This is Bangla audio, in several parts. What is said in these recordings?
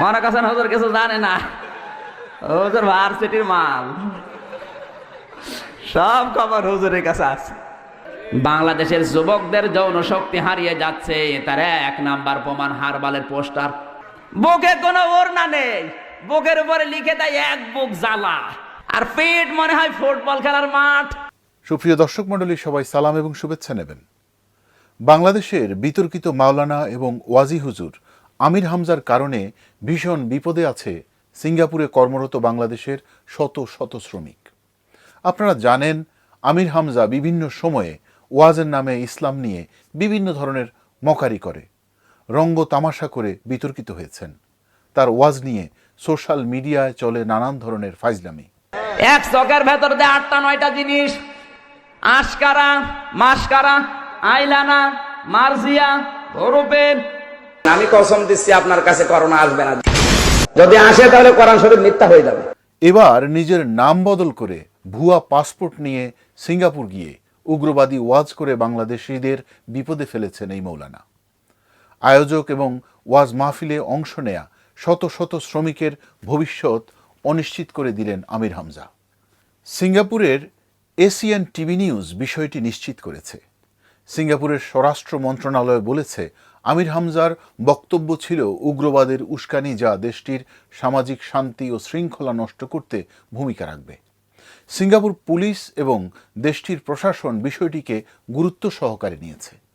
মনে করছেন হুজুর কিছু জানে না? হুজুর ভার্সিটির মাল। সব খবর হুজুরের কাছে আছে। বাংলাদেশের যুবকদের যৌন শক্তি হারিয়ে যাচ্ছে, তার এক নাম্বার প্রমাণ হারবালের পোস্টার। বুকে কোনো ওড়না নেই, বুকের উপরে লিখে দেয় এক বুক জ্বালা। আর পেট মনে হয় ফুটবল খেলার মাঠ। সুপ্রিয় দর্শক মণ্ডলী, সবাই সালাম এবং শুভেচ্ছা নেবেন। বাংলাদেশের বিতর্কিত মাওলানা এবং ওয়াজি হুজুর আমির হামজার কারণে ভীষণ বিপদে আছে সিঙ্গাপুরে কর্মরত বাংলাদেশের শত শত শ্রমিক। আপনারা জানেন, আমির হামজা বিভিন্ন সময়ে ওয়াজের নামে ইসলাম নিয়ে বিভিন্ন ধরনের মকারি করে, রঙ্গ তামাশা করে বিতর্কিত হয়েছেন। তার ওয়াজ নিয়ে সোশ্যাল মিডিয়ায় চলে নানান ধরনের ফাইজলামি এক চকের ভেতর দিয়ে আটটা নয়টা জিনিস, আশকারা মাসকারা আইলানা, মার্জিয়া ভরুপেন আমি কসম দিচ্ছি, আপনার কাছে করোনা আসবে না। যদি আসে, তাহলে কোরআন শরীফ মিথ্যা হয়ে যাবে। এবার নিজের নাম বদল করে ভুয়া পাসপোর্ট নিয়ে সিঙ্গাপুর গিয়ে উগ্রবাদী ওয়াজ করে বাংলাদেশিদের বিপদে ফেলেছেন এই মৌলানা। আয়োজক এবং ওয়াজ মাহফিলে অংশ নেয়া শত শত শ্রমিকের ভবিষ্যৎ অনিশ্চিত করে দিলেন আমির হামজা। সিঙ্গাপুরের এশিয়ান টিভি নিউজ বিষয়টি নিশ্চিত করেছে। সিঙ্গাপুরের স্বরাষ্ট্র মন্ত্রণালয় বলেছে, আমির হামজার বক্তব্য ছিল উগ্রবাদের উস্কানি যা দেশটির সামাজিক শান্তি ও শৃঙ্খলা নষ্ট করতে ভূমিকা রাখবে। সিঙ্গাপুর পুলিশ এবং দেশটির প্রশাসন বিষয়টিকে গুরুত্ব সহকারে নিয়েছে।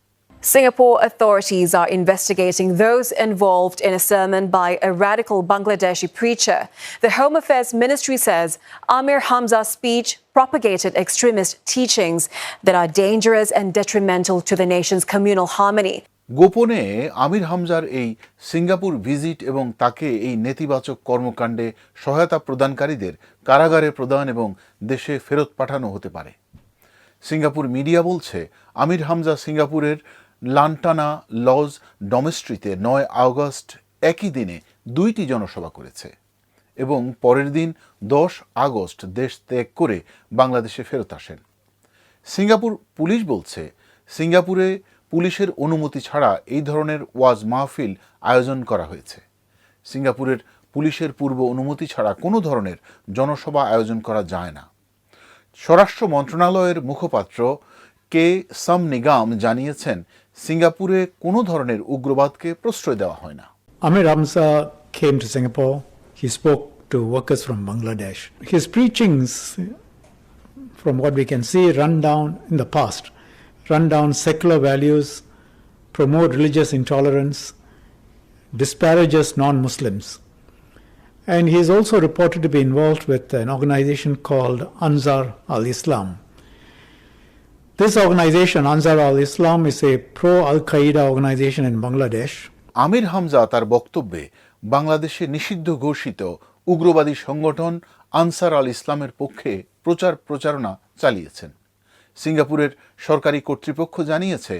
Singapore authorities are investigating those involved in a sermon by a radical Bangladeshi preacher. The Home Affairs Ministry says Amir Hamza's speech propagated extremist teachings that are dangerous and detrimental to the nation's communal harmony. গোপনে আমির হামজার এই সিঙ্গাপুর ভিজিট এবং তাকে এই নেতিবাচক কর্মকাণ্ডে সহায়তা প্রদানকারীদের কারাগারে প্রদান এবং দেশে ফেরত পাঠানো হতে পারে সিঙ্গাপুর মিডিয়া বলছে আমির হামজা সিঙ্গাপুরের লান্টানা লজ ডমেস্ট্রিতে নয় আগস্ট একই দিনে দুইটি জনসভা করেছে এবং পরের দিন দশ আগস্ট দেশ ত্যাগ করে বাংলাদেশে ফেরত আসেন। সিঙ্গাপুর পুলিশ বলছে, সিঙ্গাপুরে পুলিশের অনুমতি ছাড়া এই ধরনের ওয়াজ মাহফিল আয়োজন করা হয়েছে। সিঙ্গাপুরের পুলিশের পূর্ব অনুমতি ছাড়া কোনো ধরনের জনসভা আয়োজন করা যায় না। স্বরাষ্ট্র মন্ত্রণালয়ের মুখপাত্র কে সাম নিগাম জানিয়েছেন সিঙ্গাপুরে কোনো ধরনের উগ্রবাদকে প্রশ্রয় দেওয়া হয় না Amir Hamza came to Singapore. He spoke to workers from Bangladesh. His preachings, from what we can see, run down in the past, run down secular values, promote religious intolerance, disparages non Muslims. And he is also reported to be involved with an organization called Ansar al Islam. This organization, Ansar al Islam, is a pro Al Qaeda organization in Bangladesh. আমির হামজা তার বক্তব্যে বাংলাদেশে নিষিদ্ধ ঘোষিত উগ্রবাদী সংগঠন আনসার আল ইসলামের পক্ষে প্রচার প্রচারণা চালিয়েছেন সিঙ্গাপুরের সরকারি কর্তৃপক্ষ জানিয়েছে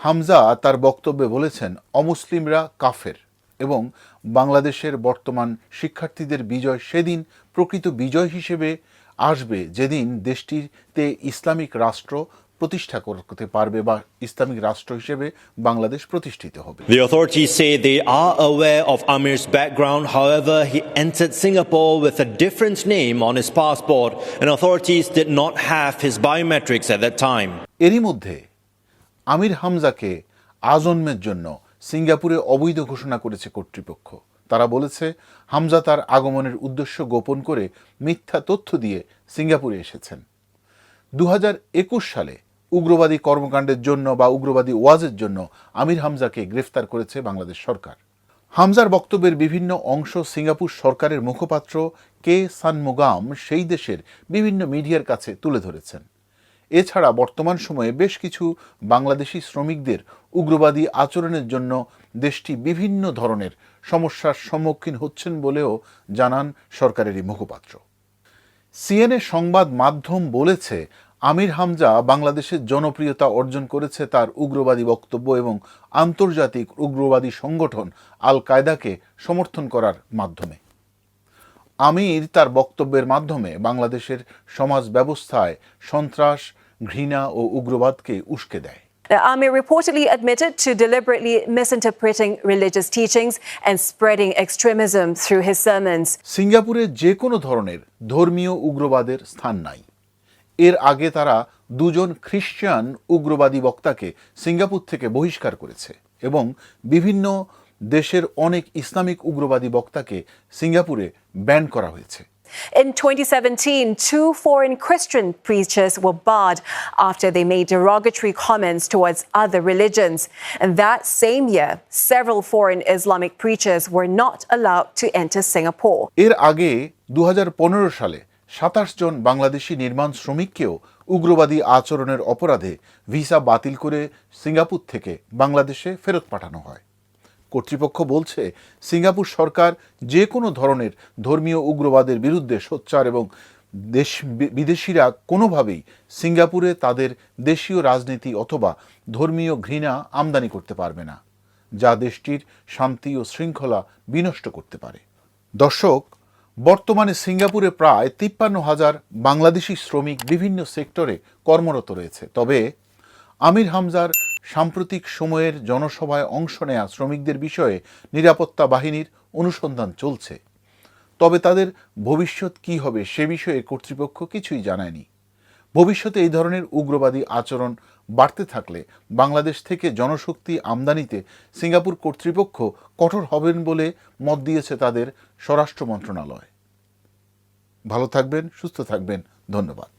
হামজা তার বক্তব্যে বলেছেন অমুসলিমরা কাফের এবং বাংলাদেশের বর্তমান শিক্ষার্থীদের বিজয় সেদিন প্রকৃত বিজয় হিসেবে আসবে যেদিন দেশটিতে ইসলামিক রাষ্ট্র প্রতিষ্ঠা করতে পারবে বা ইসলামিক রাষ্ট্র হিসেবে বাংলাদেশ প্রতিষ্ঠিত হবে The authorities say they are aware of Amir's background. However, he entered Singapore with a different name on his passport, and authorities did not have his biometrics at that time. এরই মধ্যে আমির হামজাকে আজন্মের জন্য সিঙ্গাপুরে অবৈধ ঘোষণা করেছে কর্তৃপক্ষ তারা বলেছে হামজা তার আগমনের উদ্দেশ্য গোপন করে মিথ্যা তথ্য দিয়ে সিঙ্গাপুরে এসেছেন দু হাজার একুশ সালে উগ্রবাদী কর্মকাণ্ডের জন্য বা উগ্রবাদী ওয়াজের জন্য আমির হামজাকে গ্রেফতার করেছে বাংলাদেশ সরকার। হামজার বক্তব্যের বিভিন্ন অংশ সিঙ্গাপুর সরকারের মুখপাত্র কে সানমুগাম সেই দেশের বিভিন্ন মিডিয়ার কাছে তুলে ধরেছেন। এছাড়া বর্তমান সময়ে বেশ কিছু বাংলাদেশি শ্রমিকদের উগ্রবাদী আচরণের জন্য দেশটি বিভিন্ন ধরনের সমস্যার সম্মুখীন হচ্ছেন বলেও জানান সরকারেরই মুখপাত্র। সিএনএ সংবাদ মাধ্যম বলেছে আমির হামজা বাংলাদেশের জনপ্রিয়তা অর্জন করেছে তার উগ্রবাদী বক্তব্য এবং আন্তর্জাতিক উগ্রবাদী সংগঠন আল কায়দাকে সমর্থন করার মাধ্যমে। আমির তার বক্তব্যের মাধ্যমে বাংলাদেশের সমাজ ব্যবস্থায় সন্ত্রাস ঘৃণা ও উগ্রবাদকে উস্কে দেয়। Amir reportedly admitted to deliberately misinterpreting religious teachings and spreading extremism through his sermons. সিঙ্গাপুরে যে কোনো ধরনের ধর্মীয় উগ্রবাদের স্থান নাই। এর আগে তারা দুজন খ্রিস্টান উগ্রবাদী বক্তাকে সিঙ্গাপুর থেকে বহিষ্কার করেছে এবং বিভিন্ন দেশের অনেক ইসলামিক উগ্রবাদী বক্তাকে সিঙ্গাপুরে ব্যান করা হয়েছে In 2017, two foreign Christian preachers were barred after they made derogatory comments towards other religions. And that same year, several foreign Islamic preachers were not allowed to enter Singapore. এর আগে দু হাজার পনেরো সালে সাতাশ জন বাংলাদেশি নির্মাণ শ্রমিককেও উগ্রবাদী আচরণের অপরাধে ভিসা বাতিল করে সিঙ্গাপুর থেকে বাংলাদেশে ফেরত পাঠানো হয়। কর্তৃপক্ষ বলছে, সিঙ্গাপুর সরকার যে কোনো ধরনের ধর্মীয় উগ্রবাদের বিরুদ্ধে সোচ্চার এবং দেশ বিদেশিরা কোনোভাবেই সিঙ্গাপুরে তাদের দেশীয় রাজনীতি অথবা ধর্মীয় ঘৃণা আমদানি করতে পারবে না, যা দেশটির শান্তি ও শৃঙ্খলা বিনষ্ট করতে পারে। দর্শক বর্তমানে সিঙ্গাপুরে প্রায় তিপ্পান্ন হাজার বাংলাদেশি শ্রমিক বিভিন্ন সেক্টরে কর্মরত রয়েছে। তবে আমির হামজার সাম্প্রতিক সময়ের জনসভায় অংশ নেয়া শ্রমিকদের বিষয়ে নিরাপত্তা বাহিনীর অনুসন্ধান চলছে। তবে তাদের ভবিষ্যৎ কি হবে সে বিষয়ে কর্তৃপক্ষ কিছুই জানায়নি। ভবিষ্যতে এই ধরনের উগ্রবাদী আচরণ বাড়তে থাকলে বাংলাদেশ থেকে জনশক্তি আমদানিতে সিঙ্গাপুর কর্তৃপক্ষ কঠোর হবেন বলে মত দিয়েছে তাদের স্বরাষ্ট্র মন্ত্রণালয়। ভালো থাকবেন, সুস্থ থাকবেন। ধন্যবাদ।